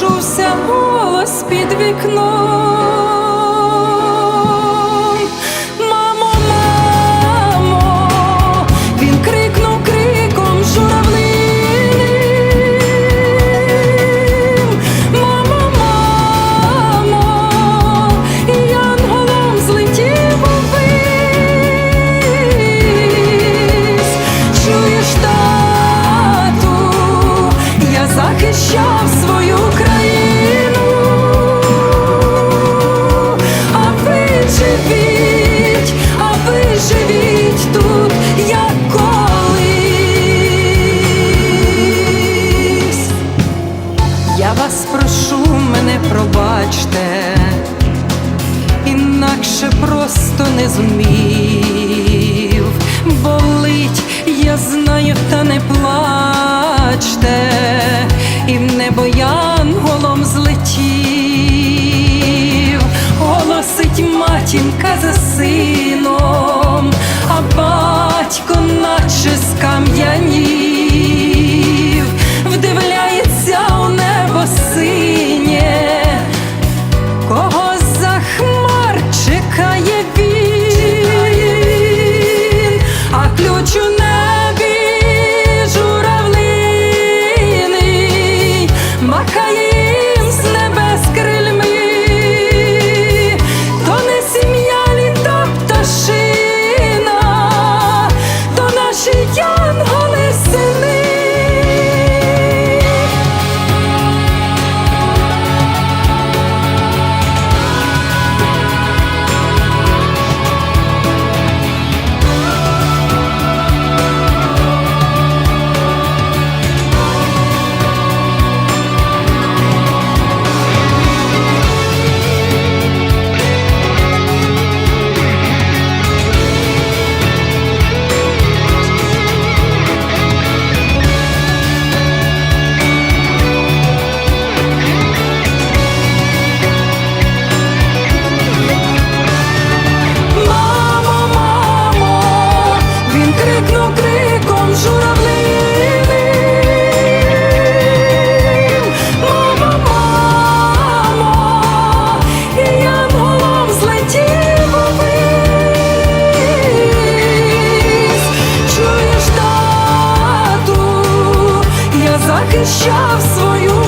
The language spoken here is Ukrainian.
Чувся голос під вікном. with me. обіщав свою.